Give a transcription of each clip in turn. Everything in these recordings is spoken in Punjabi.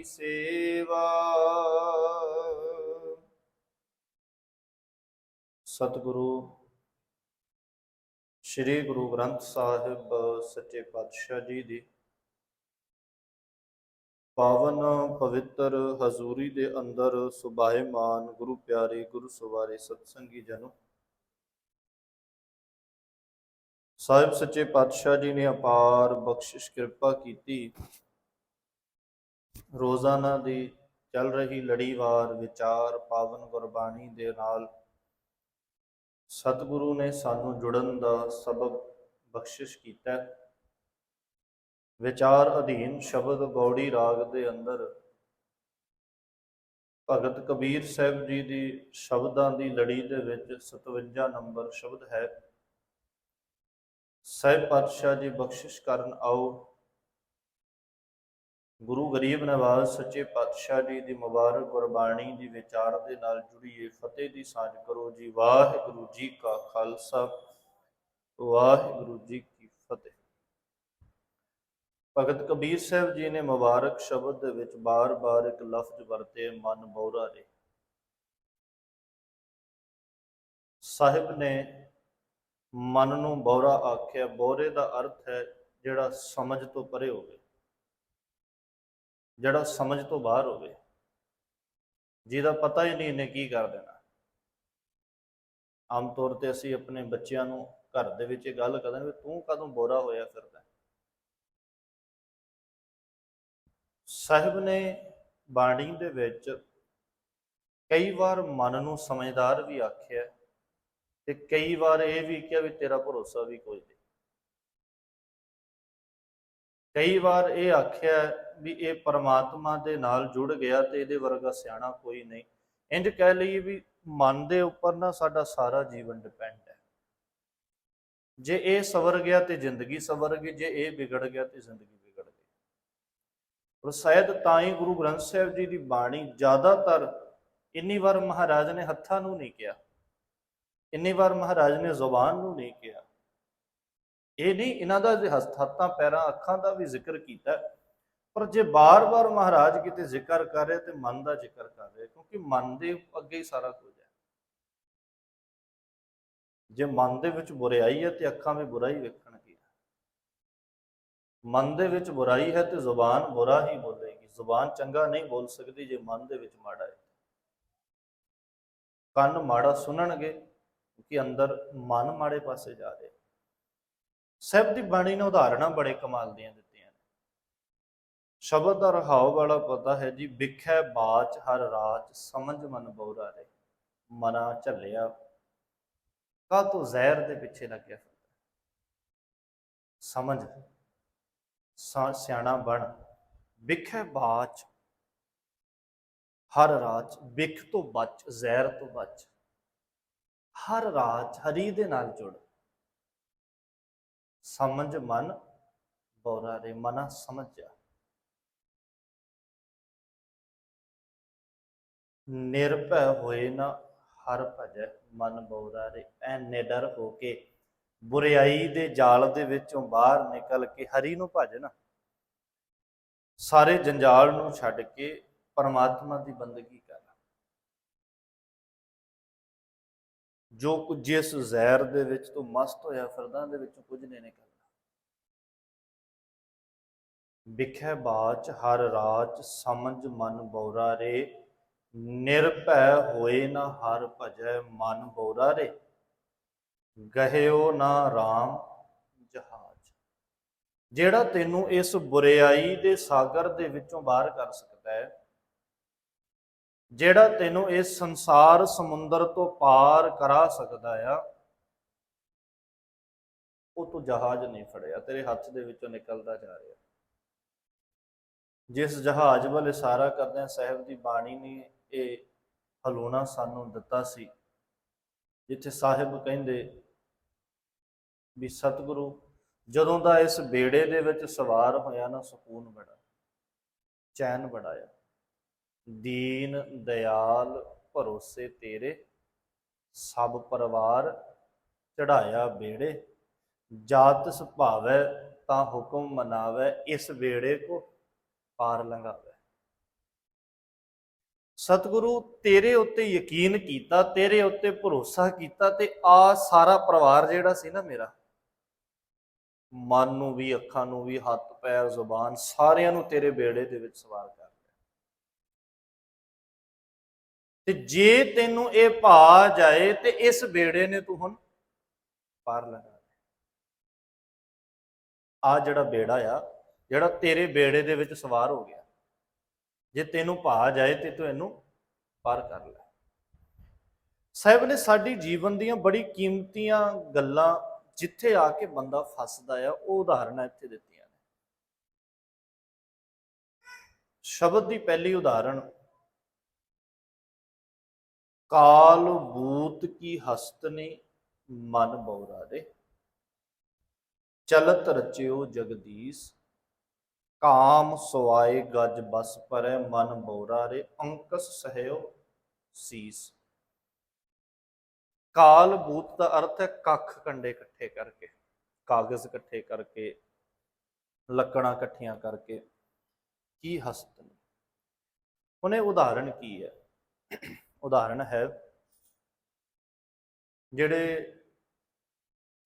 ਕੀ ਸੇਵਾ। ਸਤਿਗੁਰੂ, ਸ੍ਰੀ ਗੁਰੂ ਗ੍ਰੰਥ ਸਾਹਿਬ ਸੱਚੇ ਪਾਤਸ਼ਾਹ ਜੀ ਦੀ ਪਾਵਨ ਪਵਿੱਤਰ ਹਜ਼ੂਰੀ ਦੇ ਅੰਦਰ ਸੁਬਾਏ ਮਾਨ ਗੁਰੂ ਪਿਆਰੇ, ਗੁਰੂ ਸਵਾਰੇ ਸਤਸੰਗੀ ਜਨੋ। ਸਾਹਿਬ ਸੱਚੇ ਪਾਤਸ਼ਾਹ ਜੀ ਨੇ ਅਪਾਰ ਬਖਸ਼ਿਸ਼ ਕਿਰਪਾ ਕੀਤੀ। ਰੋਜ਼ਾਨਾ ਦੀ ਚੱਲ ਰਹੀ ਲੜੀਵਾਰ ਵਿਚਾਰ ਪਾਵਨ ਗੁਰਬਾਣੀ ਦੇ ਨਾਲ ਸਤਿਗੁਰੂ ਨੇ ਸਾਨੂੰ ਜੁੜਨ ਦਾ ਸਬਬ ਬਖਸ਼ਿਸ਼ ਕੀਤਾ। ਵਿਚਾਰ ਅਧੀਨ ਸ਼ਬਦ ਗੌੜੀ ਰਾਗ ਦੇ ਅੰਦਰ ਭਗਤ ਕਬੀਰ ਸਾਹਿਬ ਜੀ ਦੀ ਸ਼ਬਦਾਂ ਦੀ ਲੜੀ ਦੇ ਵਿੱਚ 57 ਨੰਬਰ ਸ਼ਬਦ ਹੈ। ਸਾਹਿਬ ਪਾਤਸ਼ਾਹ ਜੀ ਬਖਸ਼ਿਸ਼ ਕਰਨ ਆਓ। ਗੁਰੂ ਗਰੀਬ ਨਵਾਜ਼ ਸੱਚੇ ਪਾਤਸ਼ਾਹ ਜੀ ਦੀ ਮੁਬਾਰਕ ਗੁਰਬਾਣੀ ਦੀ ਵਿਚਾਰ ਦੇ ਨਾਲ ਜੁੜੀਏ। ਫਤਿਹ ਦੀ ਸਾਂਝ ਕਰੋ ਜੀ। ਵਾਹਿਗੁਰੂ ਜੀ ਕਾ ਖਾਲਸਾ। ਵਾਹਿਗੁਰੂ ਜੀ ਕੀ ਫਤਿਹ। ਭਗਤ ਕਬੀਰ ਸਾਹਿਬ ਜੀ ਨੇ ਮੁਬਾਰਕ ਸ਼ਬਦ ਦੇ ਵਿੱਚ ਬਾਰ-ਬਾਰ ਇੱਕ ਲਫ਼ਜ਼ ਵਰਤੇ, ਮਨ ਬੌਰਾ ਰੇ। ਸਾਹਿਬ ਨੇ ਮਨ ਨੂੰ ਬੌਰਾ ਆਖਿਆ। ਬੌਰੇ ਦਾ ਅਰਥ ਹੈ ਜਿਹੜਾ ਸਮਝ ਤੋਂ ਪਰੇ ਹੋਵੇ। ਜਿਹੜਾ ਸਮਝ ਤੋਂ ਬਾਹਰ ਹੋਵੇ, ਜਿਹਦਾ ਪਤਾ ਹੀ ਨਹੀਂ ਇਹਨੇ ਕੀ ਕਰ ਦੇਣਾ। ਆਮ ਤੌਰ ਤੇ ਅਸੀਂ ਆਪਣੇ ਬੱਚਿਆਂ ਨੂੰ ਘਰ ਦੇ ਵਿੱਚ ਇਹ ਗੱਲ ਕਰਦੇ ਵੀ ਤੂੰ ਕਦੋਂ ਬੋਰਾ ਹੋਇਆ ਫਿਰਦਾ ਸਾਹਿਬ ਨੇ ਬਾਣੀ ਦੇ ਵਿੱਚ ਕਈ ਵਾਰ ਮਨ ਨੂੰ ਸਮਝਦਾਰ ਵੀ ਆਖਿਆ ਤੇ ਕਈ ਵਾਰ ਇਹ ਵੀ ਕਿਹਾ ਵੀ ਤੇਰਾ ਭਰੋਸਾ ਵੀ ਕੋਈ ਨਹੀਂ। ਕਈ ਵਾਰ ਇਹ ਆਖਿਆ ਵੀ ਇਹ ਪਰਮਾਤਮਾ ਦੇ ਨਾਲ ਜੁੜ ਗਿਆ ਤੇ ਇਹਦੇ ਵਰਗਾ ਸਿਆਣਾ ਕੋਈ ਨਹੀਂ। ਇੰਜ ਕਹਿ ਲਈਏ ਵੀ ਮਨ ਦੇ ਉੱਪਰ ਨਾ ਸਾਡਾ ਸਾਰਾ ਜੀਵਨ ਡਿਪੈਂਡ ਹੈ। ਜੇ ਇਹ ਸਵਰ ਗਿਆ ਤੇ ਜ਼ਿੰਦਗੀ ਸਵਰ ਗਈ, ਜੇ ਇਹ ਵਿਗੜ ਗਿਆ ਤੇ ਜ਼ਿੰਦਗੀ ਵਿਗੜ ਗਈ। ਔਰ ਸ਼ਾਇਦ ਤਾਂ ਹੀ ਗੁਰੂ ਗ੍ਰੰਥ ਸਾਹਿਬ ਜੀ ਦੀ ਬਾਣੀ ਜ਼ਿਆਦਾਤਰ ਇੰਨੀ ਵਾਰ ਮਹਾਰਾਜ ਨੇ ਹੱਥਾਂ ਨੂੰ ਨਹੀਂ ਕਿਹਾ, ਇੰਨੀ ਵਾਰ ਮਹਾਰਾਜ ਨੇ ਜ਼ੁਬਾਨ ਨੂੰ ਨਹੀਂ ਕਿਹਾ। ਇਹ ਨਹੀਂ, ਇਹਨਾਂ ਦਾ ਜੇ ਹੱਥਾਂ ਪੈਰਾਂ, ਅੱਖਾਂ ਦਾ ਵੀ ਜ਼ਿਕਰ ਕੀਤਾ ਪਰ ਜੇ ਬਾਰ-ਬਾਰ ਮਹਾਰਾਜ ਕਿਤੇ ਜ਼ਿਕਰ ਕਰ ਰਹੇ ਤੇ ਮਨ ਦਾ ਜ਼ਿਕਰ ਕਰ ਰਿਹਾ, ਕਿਉਂਕਿ ਮਨ ਦੇ ਅੱਗੇ ਹੀ ਸਾਰਾ ਕੁਝ ਹੈ। ਜੇ ਮਨ ਦੇ ਵਿੱਚ ਬੁਰਾਈ ਹੈ ਤੇ ਅੱਖਾਂ ਵੀ ਬੁਰਾ ਹੀ ਵੇਖਣਗੀਆਂ। ਮਨ ਦੇ ਵਿੱਚ ਬੁਰਾਈ ਹੈ ਤੇ ਜ਼ੁਬਾਨ ਬੁਰਾ ਹੀ ਬੋਲੇਗੀ। ਜ਼ੁਬਾਨ ਚੰਗਾ ਨਹੀਂ ਬੋਲ ਸਕਦੀ ਜੇ ਮਨ ਦੇ ਵਿੱਚ ਮਾੜਾ ਹੈ। ਕੰਨ ਮਾੜਾ ਸੁਣਨਗੇ ਕਿ ਅੰਦਰ ਮਨ ਮਾੜੇ ਪਾਸੇ ਜਾ ਰਿਹਾ ਸਹਿਬ ਦੀ ਬਾਣੀ ਨੇ ਉਦਾਹਰਣਾਂ ਬੜੇ ਕਮਾਲ ਦੀਆਂ ਦਿੱਤੀਆਂ। ਸ਼ਬਦ ਦਾ ਰਹਾਉ ਵਾਲਾ ਪਤਾ ਹੈ ਜੀ, ਵਿਖੈ ਬਾਚ ਹਰ ਰਾਚ, ਸਮਝ ਮਨ ਬਉਰਾ ਰੇ, ਮਨਾ ਝੱਲਿਆ। ਕਾ ਤੋ ਜ਼ਹਿਰ ਦੇ ਪਿੱਛੇ ਲੱਗਿਆ ਫਿਰਦਾ? ਸਮਝ, ਸਾ- ਸਿਆਣਾ ਬਣ। ਵਿਖੈ ਬਾਚ ਹਰ ਰਾਚ, ਵਿਖ ਤੋਂ ਬਚ, ਜ਼ਹਿਰ ਤੋਂ ਬਚ। ਹਰ ਰਾਚ, ਹਰੀ ਦੇ ਨਾਲ ਜੁੜ। ਸਮਝ ਮਨ ਬੋਰਾ ਰੇ, ਮਨਾ ਸਮਝ ਜਾ ਨਿਰਭੈ ਹੋਏ ਨਾ, ਹਰ ਭਜੈ ਮਨ ਬੋਰਾ ਰੇ। ਐ ਨਿਡਰ ਹੋ ਕੇ ਬੁਰਾਈ ਦੇ ਜਾਲ ਦੇ ਵਿੱਚੋਂ ਬਾਹਰ ਨਿਕਲ ਕੇ ਹਰੀ ਨੂੰ ਭਜ ਸਾਰੇ ਜੰਜਾਲ ਨੂੰ ਛੱਡ ਕੇ ਪਰਮਾਤਮਾ ਦੀ ਬੰਦਗੀ ਕਰ। ਜੋ ਕੁਝ ਜਿਸ ਜ਼ਹਿਰ ਦੇ ਵਿੱਚ ਤੂੰ ਮਸਤ ਹੋਇਆ, ਫਰਦਾਂ ਦੇ ਵਿੱਚੋਂ ਕੁਝ ਨਹੀਂ ਨਿਕਲਦਾ। ਵਿਖੇ ਬਾਚ ਹਰ ਰਾਜ ਸਮਝ ਮਨ ਬੌਰਾ ਰੇ। ਨਿਰਭੈ ਹੋਏ ਨਾ ਹਰ ਭਜੈ ਮਨ ਬੌਰਾ ਰੇ, ਗਹਿਓ ਨਾ RAM ਜਹਾਜ। ਜਿਹੜਾ ਤੈਨੂੰ ਇਸ ਬੁਰਾਈ ਦੇ ਸਾਗਰ ਦੇ ਵਿੱਚੋਂ ਬਾਹਰ ਕਰ ਸਕਦਾ ਹੈ, ਜਿਹੜਾ ਤੈਨੂੰ ਇਸ ਸੰਸਾਰ ਸਮੁੰਦਰ ਤੋਂ ਪਾਰ ਕਰਾ ਸਕਦਾ ਆ, ਉਹ ਤੂੰ ਜਹਾਜ਼ ਨਹੀਂ ਫੜਿਆ, ਤੇਰੇ ਹੱਥ ਦੇ ਵਿੱਚੋਂ ਨਿਕਲਦਾ ਜਾ ਰਿਹਾ। ਜਿਸ ਜਹਾਜ਼ ਵੱਲ ਇਸ਼ਾਰਾ ਕਰਦਿਆਂ ਸਾਹਿਬ ਦੀ ਬਾਣੀ ਨੇ ਇਹ ਹਲੂਣਾ ਸਾਨੂੰ ਦਿੱਤਾ ਸੀ, ਜਿੱਥੇ ਸਾਹਿਬ ਕਹਿੰਦੇ ਵੀ ਸਤਿਗੁਰੂ, ਜਦੋਂ ਦਾ ਇਸ ਬੇੜੇ ਦੇ ਵਿੱਚ ਸਵਾਰ ਹੋਇਆ ਨਾ, ਸਕੂਨ ਬੜਾ, ਚੈਨ ਬੜਾਇਆ ਦੀਨ ਦਿਆਲ ਭਰੋਸੇ ਤੇਰੇ, ਸਭ ਪਰਿਵਾਰ ਚੜਾਇਆ ਬੇੜੇ, ਜਾਤ ਸੁਭਾਵੈ ਤਾਂ ਹੁਕਮ ਮਨਾਵੈ, ਇਸ ਵੇੜੇ ਕੋ ਪਾਰ ਲੰਘਾਵੈ। ਸਤਿਗੁਰੂ ਤੇਰੇ ਉੱਤੇ ਯਕੀਨ ਕੀਤਾ, ਤੇਰੇ ਉੱਤੇ ਭਰੋਸਾ ਕੀਤਾ ਤੇ ਆ ਸਾਰਾ ਪਰਿਵਾਰ ਜਿਹੜਾ ਸੀ ਨਾ ਮੇਰਾ, ਮਨ ਨੂੰ ਵੀ, ਅੱਖਾਂ ਨੂੰ ਵੀ, ਹੱਥ, ਪੈਰ, ਜ਼ੁਬਾਨ ਸਾਰਿਆਂ ਨੂੰ ਤੇਰੇ ਬੇੜੇ ਦੇ ਵਿੱਚ ਸਵਾਰ ਕਰ ਤੇ ਜੇ ਤੈਨੂੰ ਇਹ ਭਾ ਜਾਏ ਤੇ ਇਸ ਬੇੜੇ ਨੇ ਤੂੰ ਹੁਣ ਪਾਰ ਲੈਣਾ ਆ ਜਿਹੜਾ ਬੇੜਾ ਆ, ਜਿਹੜਾ ਤੇਰੇ ਬੇੜੇ ਦੇ ਵਿੱਚ ਸਵਾਰ ਹੋ ਗਿਆ ਜੇ ਤੈਨੂੰ ਭਾ ਜਾਏ ਤੇ ਤੂੰ ਇਹਨੂੰ ਪਾਰ ਕਰ ਲੈ। ਸਾਹਿਬ ਨੇ ਸਾਡੀ ਜੀਵਨ ਦੀਆਂ ਬੜੀ ਕੀਮਤੀਆਂ ਗੱਲਾਂ ਜਿੱਥੇ ਆ ਕੇ ਬੰਦਾ ਫਸਦਾ ਆ, ਉਹ ਉਦਾਹਰਨਾਂ ਇੱਥੇ ਦਿੱਤੀਆਂ ਨੇ। ਸ਼ਬਦ ਦੀ ਪਹਿਲੀ ਉਦਾਹਰਣ, ਕਾਲ ਬੂਤ ਕੀ ਹਸਤਨੀ ਮਨ ਬਉਰਾ ਦੇ, ਚਲਤ ਰਚਿਓ ਜਗਦੀਸ਼ ਕਾਮ ਸਵਾਏ ਗਜ ਬਸ ਪਰੈ ਮਨ ਬਉਰਾ ਰੇ ਅੰਕਸ ਸਹਿਓ ਸੀਸ। ਕਾਲ ਬੂਤ ਦਾ ਅਰਥ ਹੈ ਕੱਖ ਕੰਡੇ ਇਕੱਠੇ ਕਰਕੇ, ਕਾਗਜ਼ ਇਕੱਠੇ ਕਰਕੇ, ਲੱਕੜਾਂ ਇਕੱਠੀਆਂ ਕਰਕੇ। ਕੀ ਹਸਤ ਨੇ? ਉਹਨੇ ਉਦਾਹਰਣ ਕੀ ਹੈ? ਉਦਾਹਰਣ ਹੈ, ਜਿਹੜੇ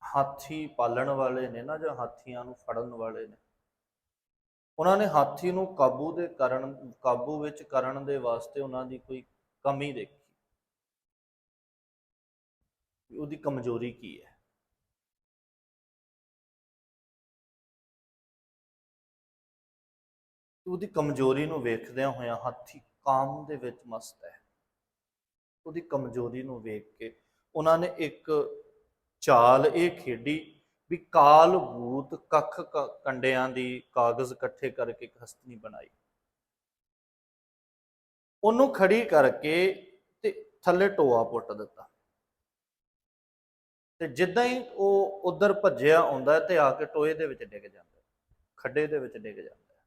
ਹਾਥੀ ਪਾਲਣ ਵਾਲੇ ਨੇ ਨਾ ਜਾਂ ਹਾਥੀਆਂ ਨੂੰ ਫੜਨ ਵਾਲੇ ਨੇ ਉਹਨਾਂ ਨੇ ਹਾਥੀ ਨੂੰ ਕਾਬੂ ਦੇ ਕਰਨ, ਕਾਬੂ ਵਿੱਚ ਕਰਨ ਦੇ ਵਾਸਤੇ ਉਹਨਾਂ ਦੀ ਕੋਈ ਕਮੀ ਦੇਖੀ। ਉਹਦੀ ਕਮਜ਼ੋਰੀ ਕੀ ਹੈ? ਉਹਦੀ ਕਮਜ਼ੋਰੀ ਨੂੰ ਵੇਖਦਿਆਂ ਹੋਇਆਂ ਹਾਥੀ ਕਾਮ ਦੇ ਵਿੱਚ ਮਸਤ ਹੈ। ਉਹਦੀ ਕਮਜ਼ੋਰੀ ਨੂੰ ਵੇਖ ਕੇ ਉਹਨਾਂ ਨੇ ਇੱਕ ਚਾਲ ਇਹ ਖੇਡੀ ਵੀ ਕਾਲ ਭੂਤ ਕੱਖ ਕ- ਕੰਡਿਆਂ ਦੀ ਕਾਗਜ਼ ਇਕੱਠੇ ਕਰਕੇ ਇੱਕ ਹਸਤਨੀ ਬਣਾਈ। ਉਹਨੂੰ ਖੜੀ ਕਰਕੇ ਤੇ ਥੱਲੇ ਟੋਆ ਪੁੱਟ ਦਿੱਤਾ। ਤੇ ਜਿੱਦਾਂ ਹੀ ਉਹ ਉਧਰ ਭੱਜਿਆ ਆਉਂਦਾ ਤੇ ਆ ਕੇ ਟੋਏ ਦੇ ਵਿੱਚ ਡਿੱਗ ਜਾਂਦਾ ਖੱਡੇ ਦੇ ਵਿੱਚ ਡਿੱਗ ਜਾਂਦਾ ਹੈ।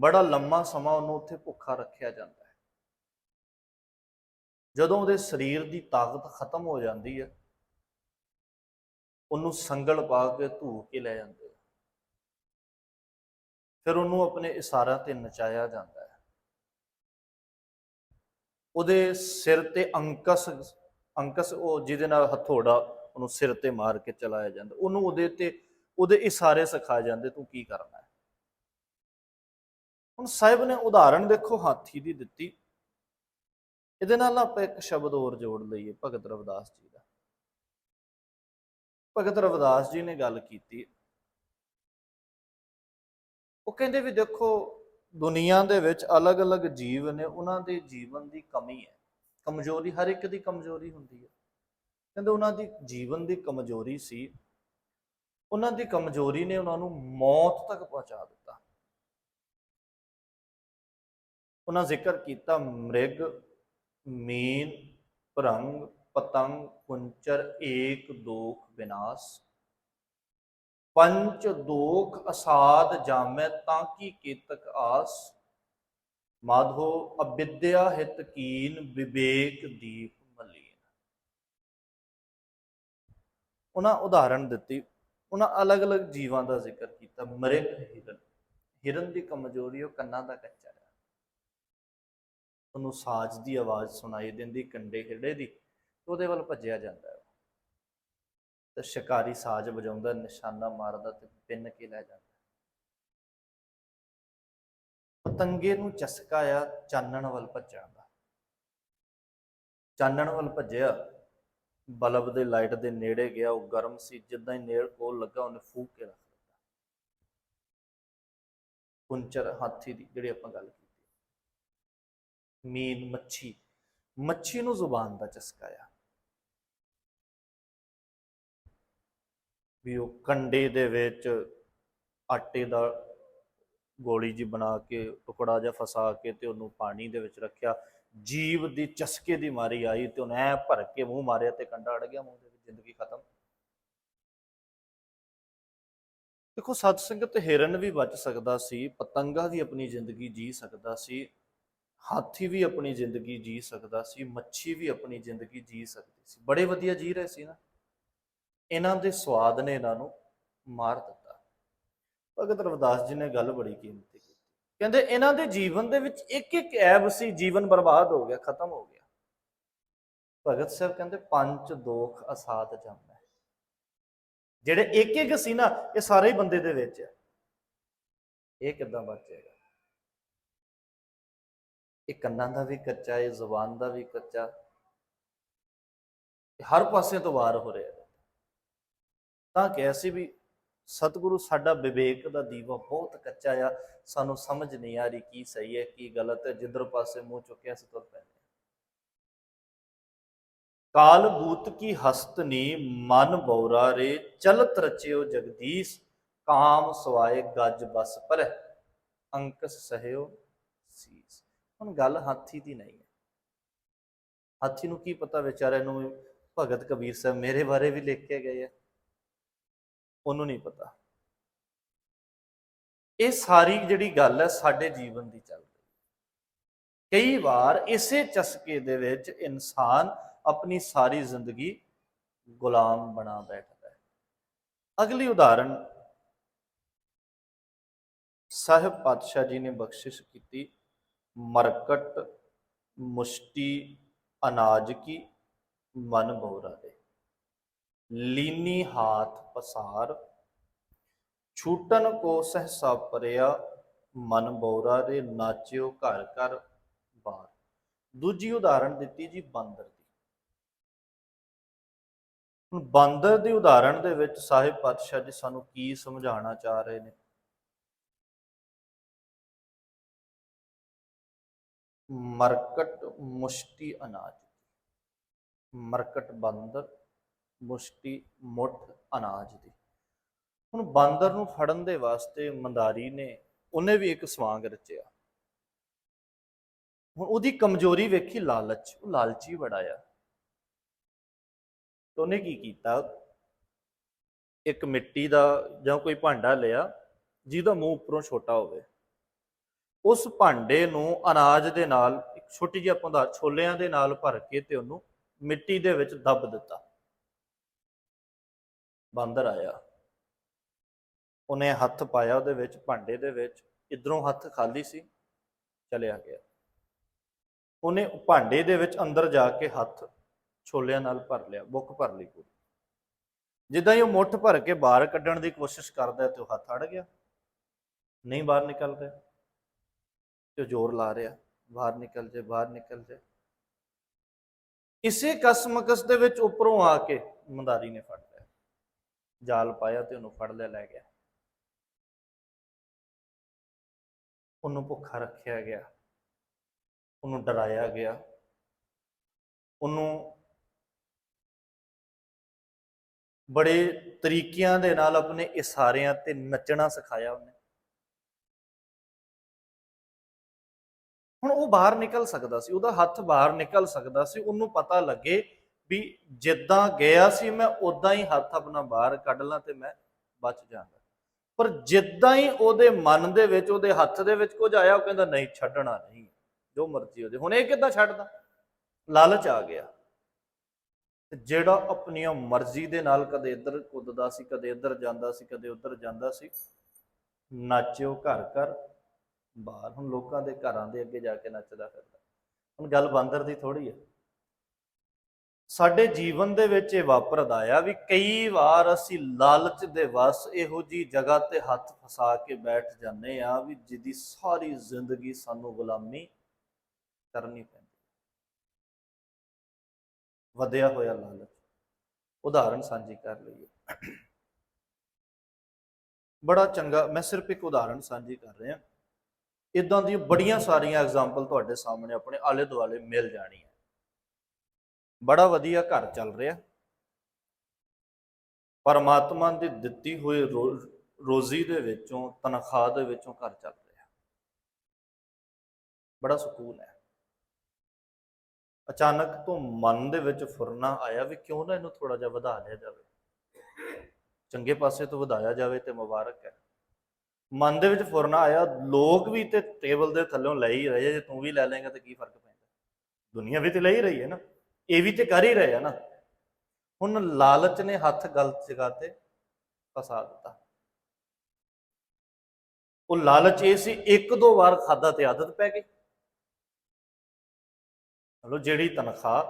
ਬੜਾ ਲੰਮਾ ਸਮਾਂ ਉਹਨੂੰ ਉੱਥੇ ਭੁੱਖਾ ਰੱਖਿਆ ਜਾਂਦਾ ਹੈ। ਜਦੋਂ ਉਹਦੇ ਸਰੀਰ ਦੀ ਤਾਕਤ ਖਤਮ ਹੋ ਜਾਂਦੀ ਹੈ ਉਹਨੂੰ ਸੰਗਲ ਪਾ ਕੇ ਧੂ ਕੇ ਲੈ ਜਾਂਦੇ ਫਿਰ ਉਹਨੂੰ ਆਪਣੇ ਇਸ਼ਾਰਿਆਂ ਤੇ ਨਚਾਇਆ ਜਾਂਦਾ ਹੈ। ਉਹਦੇ ਸਿਰ ਤੇ ਅੰਕਸ ਅੰਕਸ ਉਹ ਜਿਹਦੇ ਨਾਲ ਹਥੋੜਾ ਉਹਨੂੰ ਸਿਰ ਤੇ ਮਾਰ ਕੇ ਚਲਾਇਆ ਜਾਂਦਾ। ਉਹਨੂੰ ਉਹਦੇ ਤੇ, ਉਹਦੇ ਇਸ਼ਾਰੇ ਸਿਖਾਏ ਜਾਂਦੇ, ਤੂੰ ਕੀ ਕਰਨਾ ਹੈ? ਹੁਣ ਸਾਹਿਬ ਨੇ ਉਦਾਹਰਣ ਦੇਖੋ, ਹਾਥੀ ਦੀ ਦਿੱਤੀ। ਇਹਦੇ ਨਾਲ ਆਪਾਂ ਇੱਕ ਸ਼ਬਦ ਹੋਰ ਜੋੜ ਲਈਏ, ਭਗਤ ਰਵਿਦਾਸ ਜੀ। ਭਗਤ ਰਵਿਦਾਸ ਜੀ ਨੇ ਗੱਲ ਕੀਤੀ ਉਹ ਕਹਿੰਦੇ ਵੀ ਦੇਖੋ, ਦੁਨੀਆ ਦੇ ਵਿੱਚ ਅਲੱਗ-ਅਲੱਗ ਜੀਵ ਨੇ, ਉਹਨਾਂ ਦੇ ਜੀਵਨ ਦੀ ਕਮੀ ਹੈ। ਕਮਜ਼ੋਰੀ, ਹਰ ਇੱਕ ਦੀ ਕਮਜ਼ੋਰੀ ਹੁੰਦੀ ਹੈ। ਕਹਿੰਦੇ ਉਹਨਾਂ ਦੀ ਜੀਵਨ ਦੀ ਕਮਜ਼ੋਰੀ ਸੀ, ਉਹਨਾਂ ਦੀ ਕਮਜ਼ੋਰੀ ਨੇ ਉਹਨਾਂ ਨੂੰ ਮੌਤ ਤੱਕ ਪਹੁੰਚਾ ਦਿੱਤਾ। ਉਹਨਾਂ ਜ਼ਿਕਰ ਕੀਤਾ ਮ੍ਰਿਗ, ਮੀਨ, ਭਰੰਗ ਪਤੰਗ ਕੁੰਚਰ ਏਕ ਦੋਖ ਵਿਨਾਸ਼। ਪੰਚ ਦੋਖ ਅਸਾਦ ਜਾਮੈ ਤਾਂ ਕੀ ਕੀਤਕ ਆਸ। ਮਾਧੋ ਅਵਿਦਿਆ ਹਿਤ ਵਿਵੇਕ ਦੀਪ ਮਲੀਨ। ਉਹਨਾਂ ਉਦਾਹਰਣ ਦਿੱਤੀ। ਉਹਨਾਂ ਅਲੱਗ-ਅਲੱਗ ਜੀਵਾਂ ਦਾ ਜ਼ਿਕਰ ਕੀਤਾ। ਮ੍ਰਿਗ, ਹਿਰਨ। ਹਿਰਨ ਦੀ ਕਮਜ਼ੋਰੀ ਉਹ ਕੰਨਾਂ ਦਾ ਕੱਚਾ ਹੈ ਉਹਨੂੰ ਸਾਜ਼ ਦੀ ਆਵਾਜ਼ ਸੁਣਾਈ ਦਿੰਦੀ, ਕੰਡੇ ਹਿਰੜੇ ਦੀ। ਉਹਦੇ ਵੱਲ ਭੱਜਿਆ ਜਾਂਦਾ ਹੈ। ਤੇ ਸ਼ਿਕਾਰੀ ਸਾਜ਼ ਵਜਾਉਂਦਾ, ਨਿਸ਼ਾਨਾ ਮਾਰਦਾ ਤੇ ਪਿੰਨ ਕੇ ਲੈ ਜਾਂਦਾ ਪਤੰਗੇ ਨੂੰ ਚਸਕਾ ਆ, ਚਾਨਣ ਵੱਲ ਭੱਜਣ ਦਾ ਚਾਨਣ ਵੱਲ ਭੱਜਿਆ, ਬਲਬ ਦੇ ਲਾਈਟ ਦੇ ਨੇੜੇ ਗਿਆ, ਉਹ ਗਰਮ ਸੀ, ਜਿੱਦਾਂ ਹੀ ਨੇੜ ਕੋਲ ਲੱਗਾ, ਉਹਨੇ ਫੂਕ ਕੇ ਰੱਖ ਦਿੱਤਾ। ਪੁੰਚਰ ਹਾਥੀ ਦੀ, ਜਿਹੜੀ ਆਪਾਂ ਗੱਲ ਕੀਤੀ। ਮੀਨ ਮੱਛੀ। ਮੱਛੀ ਨੂੰ ਜ਼ੁਬਾਨ ਦਾ ਚਸਕਾ ਆ। ਵੀ ਉਹ ਕੰਡੇ ਦੇ ਵਿੱਚ ਆਟੇ ਦਾ ਗੋਲੀ ਜੀ ਬਣਾ ਕੇ, ਟੁਕੜਾ ਜਿਹਾ ਫਸਾ ਕੇ ਤੇ ਉਹਨੂੰ ਪਾਣੀ ਦੇ ਵਿੱਚ ਰੱਖਿਆ। ਜੀਵ ਦੀ ਚਸਕੇ ਦੀ ਮਾਰੀ ਆਈ ਤੇ ਉਹਨੇ ਐ ਭਰ ਕੇ ਮੂੰਹ ਮਾਰਿਆ ਤੇ ਕੰਡਾ ਅੜ ਗਿਆ, ਮੂੰਹ ਦੇ ਵਿੱਚ ਜ਼ਿੰਦਗੀ ਖਤਮ। ਦੇਖੋ ਸਤ ਸੰਗਤ ਹਿਰਨ ਵੀ ਬਚ ਸਕਦਾ ਸੀ, ਪਤੰਗਾ ਵੀ ਆਪਣੀ ਜ਼ਿੰਦਗੀ ਜੀ ਸਕਦਾ ਸੀ, ਹਾਥੀ ਵੀ ਆਪਣੀ ਜ਼ਿੰਦਗੀ ਜੀ ਸਕਦਾ ਸੀ, ਮੱਛੀ ਵੀ ਆਪਣੀ ਜ਼ਿੰਦਗੀ ਜੀ ਸਕਦੀ ਸੀ। ਬੜੇ ਵਧੀਆ ਜੀ ਰਹੇ ਸੀ ਨਾ। ਇਹਨਾਂ ਦੇ ਸਵਾਦ ਨੇ ਇਹਨਾਂ ਨੂੰ ਮਾਰ ਦਿੱਤਾ। ਭਗਤ ਰਵਿਦਾਸ ਜੀ ਨੇ ਗੱਲ ਬੜੀ ਕੀਮਤੀ ਕੀਤੀ। ਕਹਿੰਦੇ ਇਹਨਾਂ ਦੇ ਜੀਵਨ ਦੇ ਵਿੱਚ ਇੱਕ ਇੱਕ ਐਬ ਸੀ, ਜੀਵਨ ਬਰਬਾਦ ਹੋ ਗਿਆ, ਖਤਮ ਹੋ ਗਿਆ। ਭਗਤ ਸਾਹਿਬ ਕਹਿੰਦੇ ਪੰਜ ਦੋਖ ਅਸਾਧ ਜੰਮੈ ਜਿਹੜੇ ਇੱਕ ਇੱਕ ਸੀ ਨਾ, ਇਹ ਸਾਰੇ ਹੀ ਬੰਦੇ ਦੇ ਵਿੱਚ ਹੈ। ਇਹ ਕਿੱਦਾਂ ਬਚੇਗਾ? ਇਹ ਕੰਨਾਂ ਦਾ ਵੀ ਕੱਚਾ, ਇਹ ਜ਼ੁਬਾਨ ਦਾ ਵੀ ਕੱਚਾ। ਹਰ ਪਾਸੇ ਤੋਂ ਵਾਰ ਹੋ ਰਿਹਾ। ਤਾਂ ਕਿਹਾ ਸੀ ਵੀ ਸਤਿਗੁਰੂ ਸਾਡਾ ਵਿਵੇਕ ਦਾ ਦੀਵਾ ਬਹੁਤ ਕੱਚਾ ਆ, ਸਾਨੂੰ ਸਮਝ ਨਹੀਂ ਆ ਰਹੀ ਕੀ ਸਹੀ ਹੈ, ਕੀ ਗਲਤ ਹੈ, ਜਿੱਧਰ ਪਾਸੇ ਮੂੰਹ ਚੁੱਕਿਆ ਸੀ ਤੁਰ ਪੈਂਦੇ ਕਾਲ ਬੂਤ ਕੀ ਹਸਤਨੀ ਮਨ ਬੌਰਾ ਰੇ, ਚਲਤ ਰਚਿਓ ਜਗਦੀਸ਼, ਕਾਮ ਸਵਾਏ ਗੱਜ ਬਸ ਪਰ ਅੰਕਸ ਸਹਿਓ ਸੀਸ। ਹੁਣ ਗੱਲ ਹਾਥੀ ਦੀ ਨਹੀਂ ਹੈ। ਹਾਥੀ ਨੂੰ ਕੀ ਪਤਾ ਵਿਚਾਰੇ ਨੂੰ ਭਗਤ ਕਬੀਰ ਸਾਹਿਬ ਮੇਰੇ ਬਾਰੇ ਵੀ ਲਿਖ ਕੇ ਗਏ ਆ। ਉਹਨੂੰ ਨਹੀਂ ਪਤਾ। ਇਹ ਸਾਰੀ ਜਿਹੜੀ ਗੱਲ ਹੈ ਸਾਡੇ ਜੀਵਨ ਦੀ ਚੱਲ ਰਹੀ ਕਈ ਵਾਰ ਇਸੇ ਚਸਕੇ ਦੇ ਵਿੱਚ ਇਨਸਾਨ ਆਪਣੀ ਸਾਰੀ ਜ਼ਿੰਦਗੀ ਗੁਲਾਮ ਬਣਾ ਬੈਠਦਾ ਹੈ। ਅਗਲੀ ਉਦਾਹਰਣ ਸਾਹਿਬ ਪਾਤਸ਼ਾਹ ਜੀ ਨੇ ਬਖਸ਼ਿਸ਼ ਕੀਤੀ, ਮਰਕਟ ਮੁਸ਼ਟੀ ਅਨਾਜ ਕੀ ਮਨ ਬੋਰਾ ਦੇ। ਲੀਨੀ ਹਾਥ ਪਸਾਰ ਛੂਟਨ ਕੋ ਸਹਸਾ ਪਰਿਆ ਮਨ ਬੋਰਾ ਰੇ ਨਾਚਿਓ ਘਰ ਘਰ ਬਾਰ। ਦੂਜੀ ਉਦਾਹਰਣ ਦਿੱਤੀ ਜੀ ਬਾਂਦਰ ਦੀ। ਹੁਣ ਬਾਂਦਰ ਦੀ ਉਦਾਹਰਣ ਦੇ ਵਿੱਚ ਸਾਹਿਬ ਪਾਤਸ਼ਾਹ ਜੀ ਸਾਨੂੰ ਕੀ ਸਮਝਾਉਣਾ ਚਾਹ ਰਹੇ ਨੇ? ਮਰਕਟ ਮੁਸ਼ਟੀ ਅਨਾਜ। ਮਰਕਟ ਬਾਂਦਰ। ਮੁਸ਼ਟੀ ਮੁੱਠ ਅਨਾਜ ਦੀ। ਹੁਣ ਬਾਂਦਰ ਨੂੰ ਫੜਨ ਦੇ ਵਾਸਤੇ ਮੰਦਾਰੀ ਨੇ ਉਹਨੇ ਵੀ ਇੱਕ ਸਵਾਂਗ ਰਚਿਆ। ਹੁਣ ਉਹਦੀ ਕਮਜ਼ੋਰੀ ਵੇਖੀ ਲਾਲਚ, ਉਹ ਲਾਲਚੀ ਬੜਾ ਆ। ਤੇ ਉਹਨੇ ਕੀ ਕੀਤਾ? ਇੱਕ ਮਿੱਟੀ ਦਾ ਜਾਂ ਕੋਈ ਭਾਂਡਾ ਲਿਆ, ਜਿਹਦਾ ਮੂੰਹ ਉੱਪਰੋਂ ਛੋਟਾ ਹੋਵੇ। ਉਸ ਭਾਂਡੇ ਨੂੰ ਅਨਾਜ ਦੇ ਨਾਲ, ਇੱਕ ਛੋਟੀ ਜਿਹੀ ਆਪਾਂ ਦਾ ਛੋਲਿਆਂ ਦੇ ਨਾਲ ਭਰ ਕੇ ਤੇ ਉਹਨੂੰ ਮਿੱਟੀ ਦੇ ਵਿੱਚ ਦੱਬ ਦਿੱਤਾ। ਬਾਂਦਰ ਆਇਆ। ਉਹਨੇ ਹੱਥ ਪਾਇਆ ਉਹਦੇ ਵਿੱਚ, ਭਾਂਡੇ ਦੇ ਵਿੱਚ, ਇਧਰੋਂ ਹੱਥ ਖਾਲੀ ਸੀ, ਚਲਿਆ ਗਿਆ। ਉਹਨੇ ਭਾਂਡੇ ਦੇ ਵਿੱਚ ਅੰਦਰ ਜਾ ਕੇ ਹੱਥ ਛੋਲਿਆਂ ਨਾਲ ਭਰ ਲਿਆ, ਬੁੱਕ ਭਰ ਲਈ ਪੂਰੀ। ਜਿੱਦਾਂ ਹੀ ਉਹ ਮੁੱਠ ਭਰ ਕੇ ਬਾਹਰ ਕੱਢਣ ਦੀ ਕੋਸ਼ਿਸ਼ ਕਰਦਾ ਤੇ ਉਹ ਹੱਥ ਅੜ ਗਿਆ। ਨਹੀਂ ਬਾਹਰ ਨਿਕਲਦਾ ਤੇ ਉਹ ਜ਼ੋਰ ਲਾ ਰਿਹਾ, ਬਾਹਰ ਨਿਕਲ ਜੇ, ਬਾਹਰ ਨਿਕਲ ਜੇ। ਇਸੇ ਕਸਮਕਸ ਦੇ ਵਿੱਚ ਉੱਪਰੋਂ ਆ ਕੇ ਮੰਦਾਰੀ ਨੇ ਫੜ ਜਾਲ ਪਾਇਆ ਤੇ ਉਹਨੂੰ ਫੜ ਲਿਆ, ਲੈ ਗਿਆ। ਉਹਨੂੰ ਭੁੱਖਾ ਰੱਖਿਆ ਗਿਆ। ਉਹਨੂੰ ਡਰਾਇਆ ਗਿਆ। ਉਹਨੂੰ ਬੜੇ ਤਰੀਕਿਆਂ ਦੇ ਨਾਲ ਆਪਣੇ ਇਸ਼ਾਰਿਆਂ ਤੇ ਨੱਚਣਾ ਸਿਖਾਇਆ ਉਹਨੇ। ਹੁਣ ਉਹ ਬਾਹਰ ਨਿਕਲ ਸਕਦਾ ਸੀ, ਉਹਦਾ ਹੱਥ ਬਾਹਰ ਨਿਕਲ ਸਕਦਾ ਸੀ, ਉਹਨੂੰ ਪਤਾ ਲੱਗੇ ਵੀ ਜਿੱਦਾਂ ਗਿਆ ਸੀ ਮੈਂ ਉਦਾਂ ਹੀ ਹੱਥ ਆਪਣਾ ਬਾਹਰ ਕੱਢ ਲਾਂ ਤੇ ਮੈਂ ਬਚ ਜਾਵਾਂਗਾ ਪਰ ਜਿੱਦਾਂ ਹੀ ਉਹਦੇ ਮਨ ਦੇ ਵਿੱਚ, ਉਹਦੇ ਹੱਥ ਦੇ ਵਿੱਚ ਕੁਝ ਆਇਆ, ਉਹ ਕਹਿੰਦਾ, ਨਹੀਂ, ਛੱਡਣਾ ਨਹੀਂ। ਜੋ ਮਰਜ਼ੀ ਹੋ ਜਾਏ। ਹੁਣ ਇਹ ਕਿੱਦਾਂ ਛੱਡਦਾ? ਲਾਲਚ ਆ ਗਿਆ। ਜਿਹੜਾ ਆਪਣੀਆਂ ਮਰਜ਼ੀ ਦੇ ਨਾਲ ਕਦੇ ਇੱਧਰ ਕੁੱਦਦਾ ਸੀ, ਕਦੇ ਇੱਧਰ ਜਾਂਦਾ ਸੀ, ਕਦੇ ਉੱਧਰ ਜਾਂਦਾ ਸੀ, ਨਾਚਿਓ ਘਰ ਘਰ। ਬਾਹਰ ਹੁਣ ਲੋਕਾਂ ਦੇ ਘਰਾਂ ਦੇ ਅੱਗੇ ਜਾ ਕੇ ਨੱਚਦਾ ਫਿਰਦਾ। ਹੁਣ ਗੱਲ ਬਾਂਦਰ ਦੀ ਥੋੜੀ ਹੈ ਸਾਡੇ ਜੀਵਨ ਦੇ ਵਿੱਚ ਇਹ ਵਾਪਰਦਾ ਆ ਵੀ ਕਈ ਵਾਰ ਅਸੀਂ ਲਾਲਚ ਦੇ ਵਸ ਇਹੋ ਜੀ ਜਗ੍ਹਾ ਤੇ ਹੱਥ ਫਸਾ ਕੇ ਬੈਠ ਜਾਂਦੇ ਆ ਵੀ ਜਿਹਦੀ ਸਾਰੀ ਜ਼ਿੰਦਗੀ ਸਾਨੂੰ ਗੁਲਾਮੀ ਕਰਨੀ ਪੈਂਦੀ ਵਧਿਆ ਹੋਇਆ ਲਾਲਚ। ਉਦਾਹਰਣ ਸਾਂਝੀ ਕਰ ਲਈਏ। ਬੜਾ ਚੰਗਾ, ਮੈਂ ਸਿਰਫ ਇੱਕ ਉਦਾਹਰਣ ਸਾਂਝੀ ਕਰ ਰਿਹਾ। ਇਦਾਂ ਦੀਆਂ ਬੜੀਆਂ ਸਾਰੀਆਂ ਐਗਜ਼ਾਮਪਲ ਤੁਹਾਡੇ ਸਾਹਮਣੇ ਆਪਣੇ ਆਲੇ ਦੁਆਲੇ ਮਿਲ ਜਾਣੀਆਂ। ਬੜਾ ਵਧੀਆ ਘਰ ਚੱਲ ਰਿਹਾ। ਪਰਮਾਤਮਾ ਦੀ ਦਿੱਤੀ ਹੋਈ ਰੋ- ਰੋਜ਼ੀ ਦੇ ਵਿੱਚੋਂ, ਤਨਖਾਹ ਦੇ ਵਿੱਚੋਂ ਘਰ ਚੱਲ ਰਿਹਾ। ਬੜਾ ਸਕੂਨ ਹੈ। ਅਚਾਨਕ ਤੋਂ ਮਨ ਦੇ ਵਿੱਚ ਫੁਰਨਾ ਆਇਆ ਵੀ ਕਿਉਂ ਨਾ ਇਹਨੂੰ ਥੋੜਾ ਜਿਹਾ ਵਧਾ ਲਿਆ ਜਾਵੇ। ਚੰਗੇ ਪਾਸੇ ਤੋਂ ਵਧਾਇਆ ਜਾਵੇ ਤੇ ਮੁਬਾਰਕ ਹੈ। ਮਨ ਦੇ ਵਿੱਚ ਫੁਰਨਾ ਆਇਆ, ਲੋਕ ਵੀ ਤੇ ਟੇਬਲ ਦੇ ਥੱਲੋਂ ਲੈ ਹੀ ਰਹੇ ਜੇ ਤੂੰ ਵੀ ਲੈ ਲੇਗਾ ਤੇ ਕੀ ਫ਼ਰਕ ਪੈਂਦਾ? ਦੁਨੀਆ ਵੀ ਤੇ ਲੈ ਹੀ ਰਹੀ ਹੈ ਨਾ। ਇਹ ਵੀ ਤੇ ਕਰ ਹੀ ਰਹੇ ਆ ਨਾ। ਹੁਣ ਲਾਲਚ ਨੇ ਹੱਥ ਗਲਤ ਜਗ੍ਹਾ ਤੇ ਫਸਾ ਦਿੱਤਾ। ਉਹ ਲਾਲਚ ਇਹ ਸੀ, ਇੱਕ ਦੋ ਵਾਰ ਖਾਦਾ ਤੇ ਆਦਤ ਪੈ ਗਈ। ਚਲੋ ਜਿਹੜੀ ਤਨਖਾਹ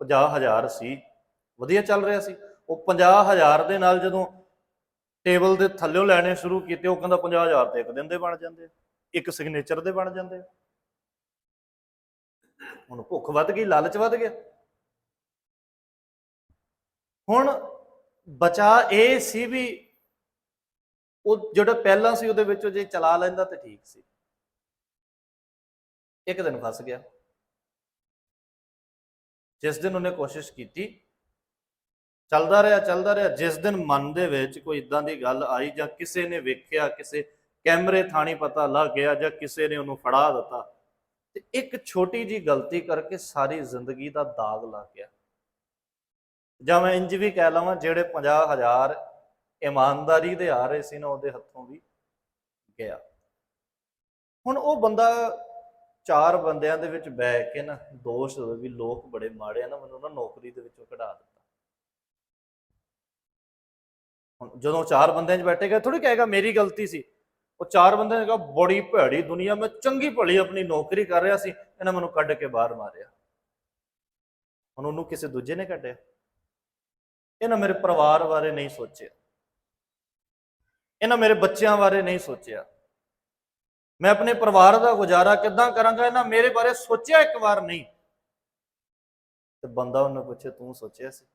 50000 ਸੀ, ਵਧੀਆ ਚੱਲ ਰਿਹਾ ਸੀ। ਉਹ 50000 ਦੇ ਨਾਲ ਜਦੋਂ ਟੇਬਲ ਦੇ ਥੱਲੇੋਂ ਲੈਣੇ ਸ਼ੁਰੂ ਕੀਤੇ, ਉਹ ਕਹਿੰਦਾ 50000 ਤੇ ਇੱਕ ਦਿਨ ਦੇ ਬਣ ਜਾਂਦੇ ਇੱਕ ਸਿਗਨੇਚਰ ਦੇ ਬਣ ਜਾਂਦੇ ਆ। ਹੁਣ ਭੁੱਖ ਵੱਧ ਗਈ, ਲਾਲਚ ਵੱਧ ਗਿਆ। ਹੁਣ ਬਚਾ ਇਹ ਸੀ ਵੀ ਉਹ ਜਿਹੜਾ ਪਹਿਲਾਂ ਸੀ ਉਹਦੇ ਵਿੱਚੋਂ ਜੇ ਚਲਾ ਲੈਂਦਾ ਤਾਂ ਠੀਕ ਸੀ। ਇੱਕ ਦਿਨ ਫਸ ਗਿਆ। ਜਿਸ ਦਿਨ ਉਹਨੇ ਕੋਸ਼ਿਸ਼ ਕੀਤੀ, ਚੱਲਦਾ ਰਿਹਾ ਚੱਲਦਾ ਰਿਹਾ। ਜਿਸ ਦਿਨ ਮਨ ਦੇ ਵਿੱਚ ਕੋਈ ਇਦਾਂ ਦੀ ਗੱਲ ਆਈ ਜਾਂ ਕਿਸੇ ਨੇ ਵੇਖਿਆ, ਕਿਸੇ ਕੈਮਰੇ ਥਾਣੀ ਪਤਾ ਲੱਗ ਗਿਆ ਜਾਂ ਕਿਸੇ ਨੇ ਉਹਨੂੰ ਫੜਾ ਦਿੱਤਾ, ਤੇ ਇੱਕ ਛੋਟੀ ਜੀ ਗਲਤੀ ਕਰਕੇ ਸਾਰੀ ਜ਼ਿੰਦਗੀ ਦਾ ਦਾਗ ਲੱਗ ਗਿਆ। ਜਾਂ ਮੈਂ ਇੰਜ ਵੀ ਕਹਿ ਲਵਾਂ, ਜਿਹੜੇ 50000 ਇਮਾਨਦਾਰੀ ਦੇ ਆ ਰਹੇ ਸੀ ਨਾ ਉਹਦੇ ਹੱਥੋਂ ਵੀ ਗਿਆ। ਹੁਣ ਉਹ ਬੰਦਾ ਚਾਰ ਬੰਦਿਆਂ ਦੇ ਵਿੱਚ ਬੈ ਕੇ ਨਾ ਦੋਸ਼ ਹੋਵੇ ਵੀ ਲੋਕ ਬੜੇ ਮਾੜੇ ਆ ਨਾ, ਮੈਨੂੰ ਨਾ ਨੌਕਰੀ ਦੇ ਵਿੱਚੋਂ ਕਢਾ ਦਿੱਤਾ। ਹੁਣ ਜਦੋਂ ਚਾਰ ਬੰਦਿਆਂ 'ਚ ਬੈਠੇਗਾ ਥੋੜੀ ਕਹੇਗਾ ਮੇਰੀ ਗਲਤੀ ਸੀ। ਉਹ ਚਾਰ ਬੰਦਿਆਂ ਨੇ ਕਿਹਾ, ਬੜੀ ਭੈੜੀ ਦੁਨੀਆ, ਮੈਂ ਚੰਗੀ ਭਲੀ ਆਪਣੀ ਨੌਕਰੀ ਕਰ ਰਿਹਾ ਸੀ, ਇਹਨਾਂ ਮੈਨੂੰ ਕੱਢ ਕੇ ਬਾਹਰ ਮਾਰਿਆ। ਹੁਣ ਉਹਨੂੰ ਕਿਸੇ ਦੂਜੇ ਨੇ ਕੱਢਿਆ। ਇਹਨਾਂ ਮੇਰੇ ਪਰਿਵਾਰ ਬਾਰੇ ਨਹੀਂ ਸੋਚਿਆ। ਇਹਨਾਂ ਮੇਰੇ ਬੱਚਿਆਂ ਬਾਰੇ ਨਹੀਂ ਸੋਚਿਆ। ਮੈਂ ਆਪਣੇ ਪਰਿਵਾਰ ਦਾ ਗੁਜ਼ਾਰਾ ਕਿੱਦਾਂ ਕਰਾਂਗਾ, ਇਹਨਾਂ ਮੇਰੇ ਬਾਰੇ ਸੋਚਿਆ ਇੱਕ ਵਾਰ ਨਹੀਂ। ਤੇ ਬੰਦਾ ਉਹਨੂੰ ਪੁੱਛੇ, ਤੂੰ ਸੋਚਿਆ ਸੀ?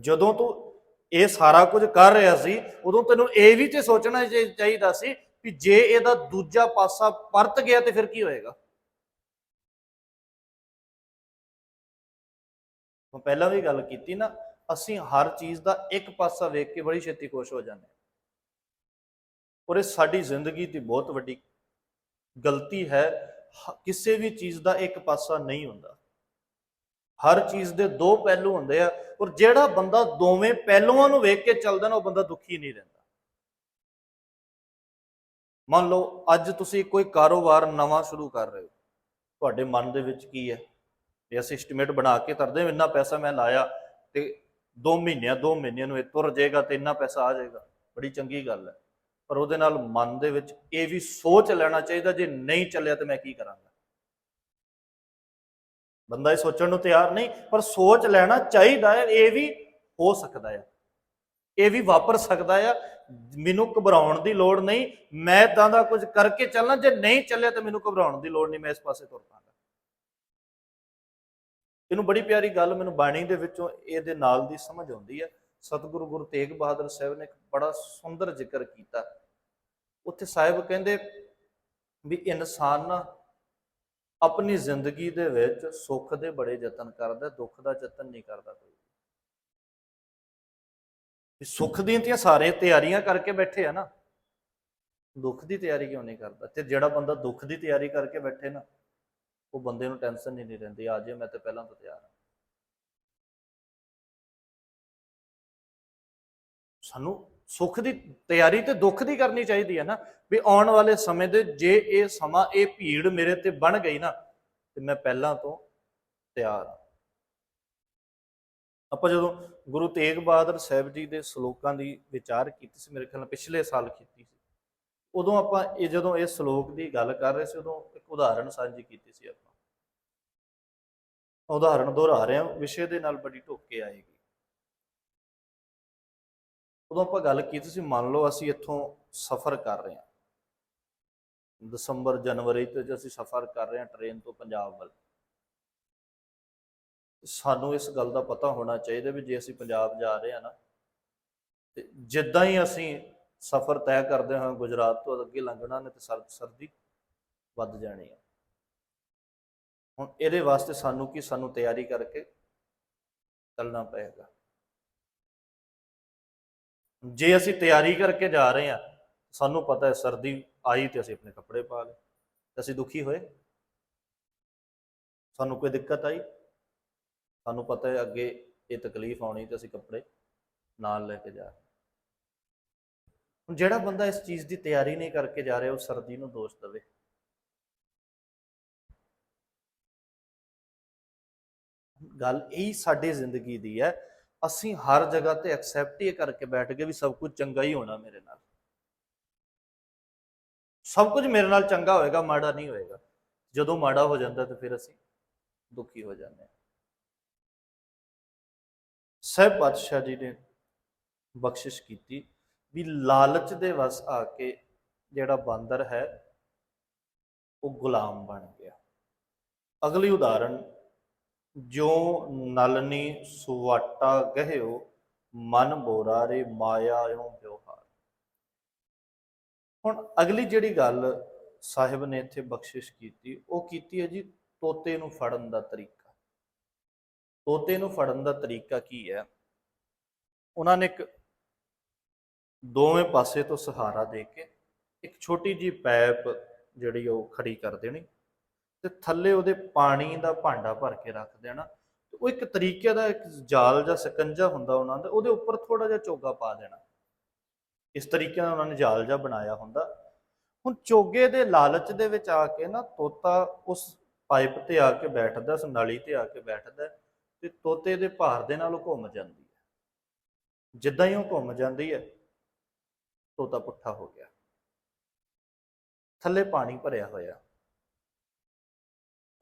ਜਦੋਂ ਤੂੰ ਇਹ ਸਾਰਾ ਕੁਝ ਕਰ ਰਿਹਾ ਸੀ, ਉਦੋਂ ਤੈਨੂੰ ਇਹ ਵੀ ਤੇ ਸੋਚਣਾ ਚਾਹੀਦਾ ਸੀ ਕਿ ਜੇ ਇਹਦਾ ਦੂਜਾ ਪਾਸਾ ਪਰਤ ਗਿਆ ਤੇ ਫਿਰ ਕੀ ਹੋਏਗਾ? ਮੈਂ ਪਹਿਲਾਂ ਵੀ ਗੱਲ ਕੀਤੀ ਨਾ, ਅਸੀਂ ਹਰ ਚੀਜ਼ ਦਾ ਇੱਕ ਪਾਸਾ ਵੇਖ ਕੇ ਬੜੀ ਛੇਤੀ ਖੁਸ਼ ਹੋ ਜਾਂਦੇ ਹਾਂ। ਔਰ ਇਹ ਸਾਡੀ ਜ਼ਿੰਦਗੀ ਦੀ ਬਹੁਤ ਵੱਡੀ ਗਲਤੀ ਹੈ, ਕਿਸੇ ਵੀ ਚੀਜ਼ ਦਾ ਇੱਕ ਪਾਸਾ ਨਹੀਂ ਹੁੰਦਾ। ਹਰ ਚੀਜ਼ ਦੇ ਦੋ ਪਹਿਲੂ ਹੁੰਦੇ ਆ, ਔਰ ਜਿਹੜਾ ਬੰਦਾ ਦੋਵੇਂ ਪਹਿਲੂਆਂ ਨੂੰ ਵੇਖ ਕੇ ਚੱਲਦਾ ਨਾ, ਉਹ ਬੰਦਾ ਦੁਖੀ ਨਹੀਂ ਰਹਿੰਦਾ। ਮੰਨ ਲਓ, ਅੱਜ ਤੁਸੀਂ ਕੋਈ ਕਾਰੋਬਾਰ ਨਵਾਂ ਸ਼ੁਰੂ ਕਰ ਰਹੇ ਹੋ, ਤੁਹਾਡੇ ਮਨ ਦੇ ਵਿੱਚ ਕੀ ਹੈ? ਵੀ ਅਸੀਂ ਐਸਟੀਮੇਟ ਬਣਾ ਕੇ ਤਰਦੇ ਹਾਂ, ਇੰਨਾ ਪੈਸਾ ਮੈਂ ਲਾਇਆ ਤੇ 2 ਮਹੀਨਿਆਂ 2 ਮਹੀਨਿਆਂ ਨੂੰ ਇਹ ਤੁਰ ਜਾਏਗਾ ਤੇ ਇੰਨਾ ਪੈਸਾ ਆ ਜਾਏਗਾ। ਬੜੀ ਚੰਗੀ ਗੱਲ ਹੈ। ਪਰ ਉਹਦੇ ਨਾਲ ਮਨ ਦੇ ਵਿੱਚ ਇਹ ਵੀ ਸੋਚ ਲੈਣਾ ਚਾਹੀਦਾ ਜੇ ਨਹੀਂ ਚੱਲਿਆ ਤੇ ਮੈਂ ਕੀ ਕਰਾਂਗਾ। ਬੰਦਾ ਇਹ ਸੋਚਣ ਨੂੰ ਤਿਆਰ ਨਹੀਂ ਪਰ ਸੋਚ ਲੈਣਾ ਚਾਹੀਦਾ ਹੈ ਇਹ ਵੀ ਹੋ ਸਕਦਾ ਹੈ ਇਹ ਵੀ ਵਾਪਰ ਸਕਦਾ ਆ। ਮੈਨੂੰ ਘਬਰਾਉਣ ਦੀ ਲੋੜ ਨਹੀਂ। ਮੈਂ ਇਦਾਂ ਦਾ ਕੁਝ ਕਰਕੇ ਚੱਲਣਾ ਜੇ ਨਹੀਂ ਚੱਲਿਆ ਤਾਂ ਮੈਨੂੰ ਘਬਰਾਉਣ ਦੀ ਲੋੜ ਨਹੀਂ ਮੈਂ ਇਸ ਪਾਸੇ ਤੁਰ ਪਾਂਗਾ। ਇਹਨੂੰ ਬੜੀ ਪਿਆਰੀ ਗੱਲ ਮੈਨੂੰ ਬਾਣੀ ਦੇ ਵਿੱਚੋਂ ਇਹਦੇ ਨਾਲ ਦੀ ਸਮਝ ਆਉਂਦੀ ਹੈ ਸਤਿਗੁਰੂ ਗੁਰੂ ਤੇਗ ਬਹਾਦਰ ਸਾਹਿਬ ਨੇ ਇੱਕ ਬੜਾ ਸੁੰਦਰ ਜ਼ਿਕਰ ਕੀਤਾ। ਉੱਥੇ ਸਾਹਿਬ ਕਹਿੰਦੇ ਵੀ ਇਨਸਾਨ ਨਾ ਆਪਣੀ ਜ਼ਿੰਦਗੀ ਦੇ ਵਿੱਚ ਸੁੱਖ ਦੇ ਬੜੇ ਯਤਨ ਕਰਦਾ, ਦੁੱਖ ਦਾ ਯਤਨ ਨਹੀਂ ਕਰਦਾ ਕੋਈ ਵੀ ਸੁੱਖ ਦੀਆਂ ਤੇ ਸਾਰੇ ਤਿਆਰੀਆਂ ਕਰਕੇ ਬੈਠੇ ਆ ਨਾ। ਦੁੱਖ ਦੀ ਤਿਆਰੀ ਕਿਉਂ ਨਹੀਂ ਕਰਦਾ? ਤੇ ਜਿਹੜਾ ਬੰਦਾ ਦੁੱਖ ਦੀ ਤਿਆਰੀ ਕਰਕੇ ਬੈਠੇ ਨਾ ਉਹ ਬੰਦੇ ਨੂੰ ਟੈਨਸ਼ਨ ਨਹੀਂ ਨਹੀਂ ਰਹਿੰਦੀ, ਆ ਜੇ ਮੈਂ ਤੇ ਪਹਿਲਾਂ ਤੋਂ ਤਿਆਰ ਹਾਂ। ਸਾਨੂੰ ਸੁੱਖ ਦੀ ਤਿਆਰੀ ਤੇ ਦੁੱਖ ਦੀ ਕਰਨੀ ਚਾਹੀਦੀ ਹੈ ਨਾ, ਵੀ ਆਉਣ ਵਾਲੇ ਸਮੇਂ ਦੇ ਜੇ ਇਹ ਸਮਾਂ, ਇਹ ਭੀੜ ਮੇਰੇ ਤੇ ਬਣ ਗਈ ਨਾ, ਤੇ ਮੈਂ ਪਹਿਲਾਂ ਤੋਂ ਤਿਆਰ ਹਾਂ। ਆਪਾਂ ਜਦੋਂ ਗੁਰੂ ਤੇਗ ਬਹਾਦਰ ਸਾਹਿਬ ਜੀ ਦੇ ਸ਼ਲੋਕਾਂ ਦੀ ਵਿਚਾਰ ਕੀਤੀ ਸੀ, ਮੇਰੇ ਖਿਆਲ ਨਾਲ ਪਿਛਲੇ ਸਾਲ ਕੀਤੀ ਸੀ, ਉਦੋਂ ਆਪਾਂ ਇਹ ਜਦੋਂ ਇਹ ਸ਼ਲੋਕ ਦੀ ਗੱਲ ਕਰ ਰਹੇ ਸੀ, ਉਦੋਂ ਇੱਕ ਉਦਾਹਰਣ ਸਾਂਝੀ ਕੀਤੀ ਸੀ ਆਪਾਂ। ਉਦਾਹਰਣ ਦੁਹਰਾ ਰਹੇ ਹਾਂ, ਵਿਸ਼ੇ ਦੇ ਨਾਲ ਬੜੀ ਢੁੱਕ ਕੇ ਆਏਗੀ। ਉਦੋਂ ਆਪਾਂ ਗੱਲ ਕੀਤੀ ਤੁਸੀਂ ਮੰਨ ਲਓ ਅਸੀਂ ਇੱਥੋਂ ਸਫ਼ਰ ਕਰ ਰਹੇ ਹਾਂ। ਦਸੰਬਰ, ਜਨਵਰੀ ਤੇ ਅਸੀਂ ਸਫ਼ਰ ਕਰ ਰਹੇ ਹਾਂ ਟ੍ਰੇਨ ਤੋਂ ਪੰਜਾਬ ਵੱਲ। ਸਾਨੂੰ ਇਸ ਗੱਲ ਦਾ ਪਤਾ ਹੋਣਾ ਚਾਹੀਦਾ ਵੀ ਜੇ ਅਸੀਂ ਪੰਜਾਬ ਜਾ ਰਹੇ ਹਾਂ ਨਾ, ਤੇ ਜਿੱਦਾਂ ਹੀ ਅਸੀਂ ਸਫ਼ਰ ਤੈਅ ਕਰਦੇ ਹਾਂ, ਗੁਜਰਾਤ ਤੋਂ ਅੱਗੇ ਲੰਘਣਾ ਨੇ ਤੇ ਸਰਦ ਸਰਦੀ ਵੱਧ ਜਾਣੀ ਹੈ ਹੁਣ ਇਹਦੇ ਵਾਸਤੇ ਸਾਨੂੰ ਕੀ, ਸਾਨੂੰ ਤਿਆਰੀ ਕਰਕੇ ਚੱਲਣਾ ਪਏਗਾ। ਜੇ ਅਸੀਂ ਤਿਆਰੀ ਕਰਕੇ ਜਾ ਰਹੇ ਹਾਂ, ਸਾਨੂੰ ਪਤਾ ਹੈ ਸਰਦੀ ਆਈ ਤੇ ਅਸੀਂ ਆਪਣੇ ਕੱਪੜੇ ਪਾ ਲਏ। ਅਸੀਂ ਦੁਖੀ ਹੋਏ। ਸਾਨੂੰ ਕੋਈ ਦਿੱਕਤ ਆਈ? ਸਾਨੂੰ ਪਤਾ ਹੈ ਅੱਗੇ ਇਹ ਤਕਲੀਫ ਆਉਣੀ ਤੇ ਅਸੀਂ ਕੱਪੜੇ ਨਾਲ ਲੈ ਕੇ ਜਾ ਹੁਣ ਜਿਹੜਾ ਬੰਦਾ ਇਸ ਚੀਜ਼ ਦੀ ਤਿਆਰੀ ਨਹੀਂ ਕਰਕੇ ਜਾ ਰਿਹਾ, ਉਹ ਸਰਦੀ ਨੂੰ ਦੋਸ਼ ਦੇਵੇ। ਗੱਲ ਇਹੀ ਸਾਡੀ ਜ਼ਿੰਦਗੀ ਦੀ ਹੈ। ਅਸੀਂ ਹਰ ਜਗ੍ਹਾ ਤੇ ਐਕਸੈਪਟ ਹੀ ਕਰਕੇ ਬੈਠ ਗਏ ਵੀ ਸਭ ਕੁਝ ਚੰਗਾ ਹੀ ਹੋਣਾ ਮੇਰੇ ਨਾਲ। ਸਭ ਕੁਝ ਮੇਰੇ ਨਾਲ ਚੰਗਾ ਹੋਏਗਾ, ਮਾੜਾ ਨਹੀਂ ਹੋਏਗਾ। ਜਦੋਂ ਮਾੜਾ ਹੋ ਜਾਂਦਾ ਤਾਂ ਫਿਰ ਅਸੀਂ ਦੁਖੀ ਹੋ ਜਾਂਦੇ ਹਾਂ। ਸਹਿਬ ਪਾਤਸ਼ਾਹ ਜੀ ਨੇ ਬਖਸ਼ਿਸ਼ ਕੀਤੀ ਵੀ ਲਾਲਚ ਦੇ ਵਸ ਆ ਕੇ ਜਿਹੜਾ ਬਾਂਦਰ ਹੈ, ਉਹ ਗੁਲਾਮ ਬਣ ਗਿਆ। ਅਗਲੀ ਉਦਾਹਰਨ ਜੋ ਨਲਨੀ ਸੁਵਾਟਾ ਗਹਿਓ, ਮਨ ਬੋਰਾ ਰੇ ਮਾਇਆ ਇਉ ਵਿਵਹਾਰ। ਹੁਣ ਅਗਲੀ ਜਿਹੜੀ ਗੱਲ ਸਾਹਿਬ ਨੇ ਇੱਥੇ ਬਖਸ਼ਿਸ਼ ਕੀਤੀ, ਉਹ ਕੀਤੀ ਹੈ ਜੀ ਤੋਤੇ ਨੂੰ ਫੜਨ ਦਾ ਤਰੀਕਾ। ਤੋਤੇ ਨੂੰ ਫੜਨ ਦਾ ਤਰੀਕਾ ਕੀ ਹੈ? ਉਹਨਾਂ ਨੇ ਇੱਕ ਦੋਵੇਂ ਪਾਸੇ ਤੋਂ ਸਹਾਰਾ ਦੇ ਕੇ ਇੱਕ ਛੋਟੀ ਜੀ ਪੈਪ ਜਿਹੜੀ ਉਹ ਖੜੀ ਕਰ ਦੇਣੀ। ਤੇ ਥੱਲੇ ਉਹਦੇ ਪਾਣੀ ਦਾ ਭਾਂਡਾ ਭਰ ਕੇ ਰੱਖ ਦੇਣਾ ਉਹ ਇੱਕ ਤਰੀਕੇ ਦਾ ਇੱਕ ਜਾਲ ਜਾਂ ਸਕੰਜਾ ਹੁੰਦਾ ਉਹਨਾਂ ਦਾ, ਉਹਦੇ ਉੱਪਰ ਥੋੜਾ ਜਿਹਾ ਚੋਗਾ ਪਾ ਦੇਣਾ। ਇਸ ਤਰੀਕੇ ਨਾਲ ਉਹਨਾਂ ਨੇ ਜਾਲ ਜਿਹਾ ਬਣਾਇਆ ਹੁੰਦਾ। ਹੁਣ ਚੋਗੇ ਦੇ ਲਾਲਚ ਦੇ ਵਿੱਚ ਆ ਕੇ ਨਾ ਤੋਤਾ ਉਸ ਪਾਈਪ ਤੇ ਆ ਕੇ ਬੈਠਦਾ ਉਸ ਨਲੀ ਤੇ ਆ ਕੇ ਬੈਠਦਾ, ਤੇ ਤੋਤੇ ਦੇ ਭਾਰ ਦੇ ਨਾਲ ਉਹ ਘੁੰਮ ਜਾਂਦੀ ਹੈ। ਜਿੱਦਾਂ ਹੀ ਉਹ ਘੁੰਮ ਜਾਂਦੀ ਹੈ, ਤੋਤਾ ਪੁੱਠਾ ਹੋ ਗਿਆ। ਥੱਲੇ ਪਾਣੀ ਭਰਿਆ ਹੋਇਆ।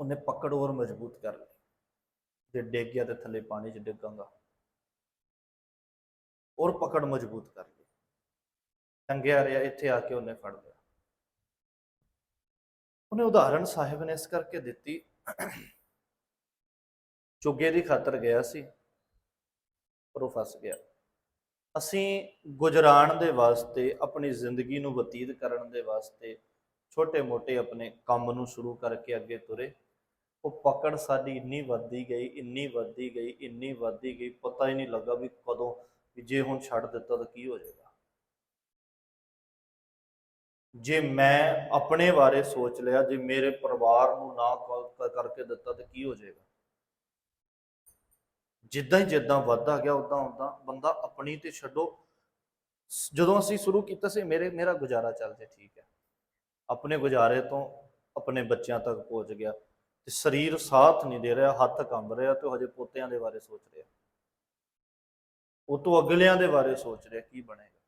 ਉਹਨੇ ਪਕੜ ਹੋਰ ਮਜ਼ਬੂਤ ਕਰ ਲਈ ਜੇ ਡਿੱਗ ਗਿਆ ਤੇ ਥੱਲੇ ਪਾਣੀ 'ਚ ਡਿੱਗਾਂਗਾ। ਔਰ ਪਕੜ ਮਜ਼ਬੂਤ ਕਰ ਲਈ। ਟੰਗਿਆ ਰਿਹਾ, ਇੱਥੇ ਆ ਕੇ ਉਹਨੇ ਫੜ ਲਿਆ। ਉਹਨੇ ਉਦਾਹਰਣ ਸਾਹਿਬ ਨੇ ਇਸ ਕਰਕੇ ਦਿੱਤੀ, ਚੁੱਗੇ ਦੀ ਖਾਤਰ ਗਿਆ ਸੀ, ਪਰ ਉਹ ਫਸ ਗਿਆ। ਅਸੀਂ ਗੁਜਰਾਣ ਦੇ ਵਾਸਤੇ, ਆਪਣੀ ਜ਼ਿੰਦਗੀ ਨੂੰ ਬਤੀਤ ਕਰਨ ਦੇ ਵਾਸਤੇ, ਛੋਟੇ-ਮੋਟੇ ਆਪਣੇ ਕੰਮ ਨੂੰ ਸ਼ੁਰੂ ਕਰਕੇ ਅੱਗੇ ਤੁਰੇ। ਉਹ ਪਕੜ ਸਾਡੀ ਇੰਨੀ ਵੱਧਦੀ ਗਈ, ਇੰਨੀ ਵੱਧਦੀ ਗਈ, ਇੰਨੀ ਵੱਧਦੀ ਗਈ, ਪਤਾ ਹੀ ਨਹੀਂ ਲੱਗਾ ਵੀ ਕਦੋਂ ਜੇ ਹੁਣ ਛੱਡ ਦਿੱਤਾ ਤਾਂ ਕੀ ਹੋ ਜਾਏਗਾ। ਜੇ ਮੈਂ ਆਪਣੇ ਬਾਰੇ ਸੋਚ ਲਿਆ, ਜੇ ਮੇਰੇ ਪਰਿਵਾਰ ਨੂੰ ਨਾ ਕਰਕੇ ਦਿੱਤਾ ਤਾਂ ਕੀ ਹੋ ਜਾਏਗਾ? ਜਿੱਦਾਂ ਹੀ ਜਿੱਦਾਂ ਵੱਧਦਾ ਗਿਆ, ਉਦਾਂ ਉਦਾਂ ਬੰਦਾ ਆਪਣੀ ਤੇ ਛੱਡੋ। ਜਦੋਂ ਅਸੀਂ ਸ਼ੁਰੂ ਕੀਤਾ ਸੀ, ਮੇਰੇ, ਮੇਰਾ ਗੁਜ਼ਾਰਾ ਚੱਲ ਜੇ ਠੀਕ ਹੈ। ਆਪਣੇ ਗੁਜ਼ਾਰੇ ਤੋਂ ਆਪਣੇ ਬੱਚਿਆਂ ਤੱਕ ਪਹੁੰਚ ਗਿਆ। ਤੇ ਸਰੀਰ ਸਾਥ ਨਹੀਂ ਦੇ ਰਿਹਾ, ਹੱਥ ਕੰਬ ਰਿਹਾ ਤੇ ਉਹ ਹਜੇ ਪੋਤਿਆਂ ਦੇ ਬਾਰੇ ਸੋਚ ਰਿਹਾ। ਉਹ ਤੋਂ ਅਗਲਿਆਂ ਦੇ ਬਾਰੇ ਸੋਚ ਰਿਹਾ ਕੀ ਬਣੇਗਾ।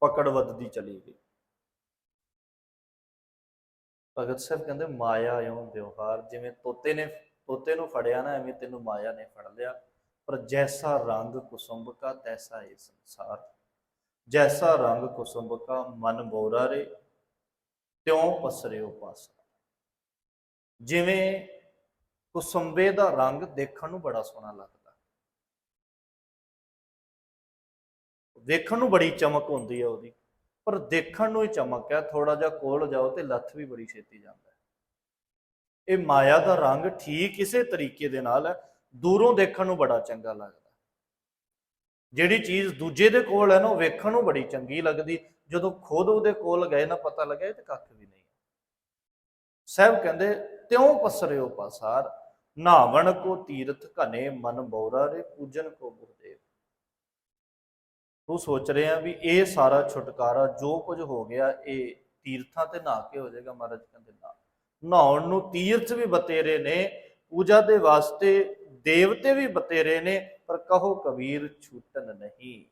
ਪਕੜ ਵੱਧਦੀ ਚਲੀ ਗਈ। ਭਗਤ ਸਾਹਿਬ ਕਹਿੰਦੇ, ਮਾਇਆ ਇਉਂ ਵਿਵਹਾਰ, ਜਿਵੇਂ ਤੋਤੇ ਨੇ, ਤੋਤੇ ਨੂੰ ਫੜਿਆ ਨਾ, ਐਵੇਂ ਤੈਨੂੰ ਮਾਇਆ ਨੇ ਫੜ ਲਿਆ। ਪਰ ਜੈਸਾ ਰੰਗ ਕੁਸੁੰਭ ਕਾ, ਤੈਸਾ ਇਹ ਸੰਸਾਰ। ਜੈਸਾ ਰੰਗ ਕੁਸੁੰਭ ਕਾ, ਮਨ ਬੋਰਾ ਰੇ, ਤਿਉ ਪਸਰਿਓ ਪਾਸਾ। ਜਿਵੇਂ ਕੁਸੁੰਬੇ ਦਾ ਰੰਗ ਦੇਖਣ ਨੂੰ ਬੜਾ ਸੋਹਣਾ ਲੱਗਦਾ। ਵੇਖਣ ਨੂੰ ਬੜੀ ਚਮਕ ਹੁੰਦੀ ਹੈ ਉਹਦੀ, ਪਰ ਦੇਖਣ ਨੂੰ ਹੀ ਚਮਕ ਹੈ ਥੋੜਾ ਜਿਹਾ ਕੋਲ ਜਾਓ ਤੇ ਲੱਥ ਵੀ ਬੜੀ ਛੇਤੀ ਜਾਂਦਾ ਹੈ। ਇਹ ਮਾਇਆ ਦਾ ਰੰਗ ਠੀਕ ਇਸੇ ਤਰੀਕੇ ਦੇ ਨਾਲ ਹੈ, ਦੂਰੋਂ ਦੇਖਣ ਨੂੰ ਬੜਾ ਚੰਗਾ ਲੱਗਦਾ। ਜਿਹੜੀ ਚੀਜ਼ ਦੂਜੇ ਦੇ ਕੋਲ ਹੈ ਨਾ, ਉਹ ਵੇਖਣ ਨੂੰ ਬੜੀ ਚੰਗੀ ਲੱਗਦੀ, ਜਦੋਂ ਖੁਦ ਉਹਦੇ ਕੋਲ ਗਏ ਨਾ ਪਤਾ ਲੱਗਿਆ ਇਹ ਤੇ ਕੱਖ ਵੀ ਨਹੀਂ। ਸਾਹਿਬ ਕਹਿੰਦੇ, ਤਿਉ ਪਸਰਿਓ ਪਾਸਾਰ, ਨਾਵਣ ਕੋ ਤੀਰਥ ਘਨੇ ਮਨ ਬੋਰਾ ਰੇ ਪੂਜਨ ਕੋ ਗੁਰਦੇਵ। ਤੂੰ ਸੋਚ ਰਿਹਾ ਵੀ ਇਹ ਸਾਰਾ ਛੁਟਕਾਰਾ ਜੋ ਕੁਝ ਹੋ ਗਿਆ, ਇਹ ਤੀਰਥਾਂ ਤੇ ਨਹਾ ਕੇ ਹੋ ਜਾਏਗਾ ਮਹਾਰਾਜ ਕਹਿੰਦੇ, ਨਾ, ਨਹਾਉਣ ਨੂੰ ਤੀਰਥ ਵੀ ਬਤੇਰੇ ਨੇ, ਪੂਜਾ ਦੇ ਵਾਸਤੇ ਦੇਵਤੇ ਵੀ ਬਤੇਰੇ ਨੇ, ਪਰ ਕਹੋ ਕਬੀਰ ਛੂਟਨ ਨਹੀਂ।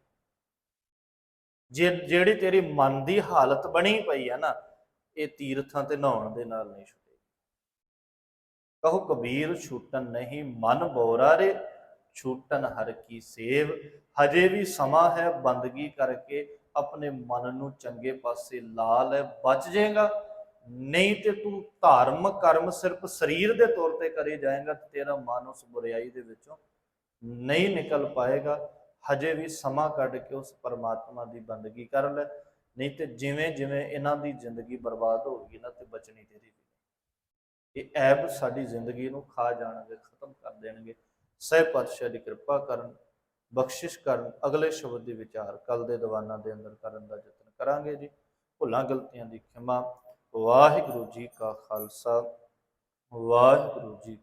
ਜੇ, ਜਿਹੜੀ ਤੇਰੀ ਮਨ ਦੀ ਹਾਲਤ ਬਣੀ ਪਈ ਹੈ ਨਾ ਇਹ ਤੀਰਥਾਂ ਤੇ ਨਹਾਉਣ ਦੇ ਨਾਲ ਨਹੀਂ ਛੁੱਟੇ ਕਹੋ ਕਬੀਰ ਛੁੱਟਣ ਨਹੀਂ, ਮਨ ਬੋਰਾ ਰੇ ਛੂਟਨ ਹਰ ਕੀ ਸੇਵ। ਹਜੇ ਵੀ ਸਮਾਂ ਹੈ ਬੰਦਗੀ ਕਰਕੇ ਆਪਣੇ ਮਨ ਨੂੰ ਚੰਗੇ ਪਾਸੇ ਲਾ ਲੈ, ਬਚ ਜਾਏਗਾ। ਨਹੀਂ ਤੇ ਤੂੰ ਧਾਰਮਿਕ ਕਰਮ ਸਿਰਫ ਸਰੀਰ ਦੇ ਤੌਰ ਤੇ ਕਰੇ ਜਾਏਗਾ ਤੇ ਤੇਰਾ ਮਨ ਉਸ ਬੁਰਾਈ ਦੇ ਵਿੱਚੋਂ ਨਹੀਂ ਨਿਕਲ ਪਾਏਗਾ। ਹਜੇ ਵੀ ਸਮਾਂ ਕੱਢ ਕੇ ਉਸ ਪਰਮਾਤਮਾ ਦੀ ਬੰਦਗੀ ਕਰ ਲੈ। ਨਹੀਂ ਤੇ ਜਿਵੇਂ ਜਿਵੇਂ ਇਹਨਾਂ ਦੀ ਜ਼ਿੰਦਗੀ ਬਰਬਾਦ ਹੋਊਗੀ ਨਾ ਤੇ ਬਚਣੀ ਤੇਰੀ ਵੀ। ਇਹ ਐਬ ਸਾਡੀ ਜ਼ਿੰਦਗੀ ਨੂੰ ਖਾ ਜਾਣਗੇ, ਖਤਮ ਕਰ ਦੇਣਗੇ। ਸਹਿ ਪਾਤਸ਼ਾਹ ਦੀ ਕਿਰਪਾ ਕਰਨ, ਬਖਸ਼ਿਸ਼ ਕਰਨ, ਅਗਲੇ ਸ਼ਬਦ ਦੇ ਵਿਚਾਰ ਕੱਲ ਦੇ ਦੀਵਾਨਾਂ ਦੇ ਅੰਦਰ ਕਰਨ ਦਾ ਯਤਨ ਕਰਾਂਗੇ ਜੀ। ਭੁੱਲਾਂ, ਗਲਤੀਆਂ ਦੀ ਖਿਮਾ। ਵਾਹਿਗੁਰੂ ਜੀ ਕਾ ਖਾਲਸਾ। ਵਾਹਿਗੁਰੂ ਜੀ